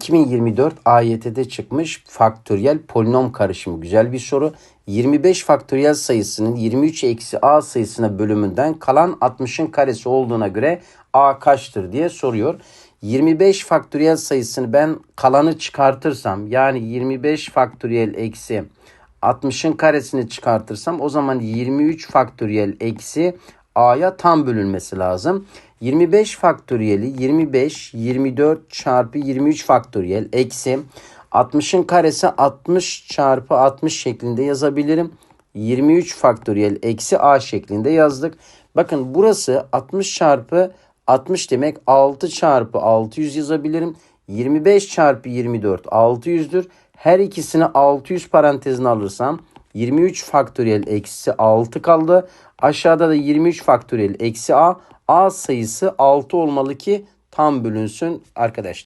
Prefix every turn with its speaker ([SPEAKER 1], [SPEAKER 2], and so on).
[SPEAKER 1] 2024 AYT'de çıkmış faktöriyel polinom karışımı. Güzel bir soru. 25 faktöriyel sayısının 23 eksi a sayısına bölümünden kalan 60'ın karesi olduğuna göre a kaçtır diye soruyor. 25 faktöriyel sayısını ben kalanı çıkartırsam yani 25 faktöriyel eksi 60'ın karesini çıkartırsam o zaman 23 faktöriyel eksi a'ya tam bölünmesi lazım. 25 faktöriyeli 25 24 çarpı 23 faktöriyel eksi 60'ın karesi 60 çarpı 60 şeklinde yazabilirim. 23 faktöriyel eksi a şeklinde yazdık. Bakın burası 60 çarpı 60 demek 6 çarpı 600 yazabilirim. 25 çarpı 24 600'dür. Her ikisini 600 parantezine alırsam 23 faktöriyel eksi 6 kaldı. Aşağıda da 23 faktöriyel eksi a. a sayısı 6 olmalı ki tam bölünsün arkadaşlar.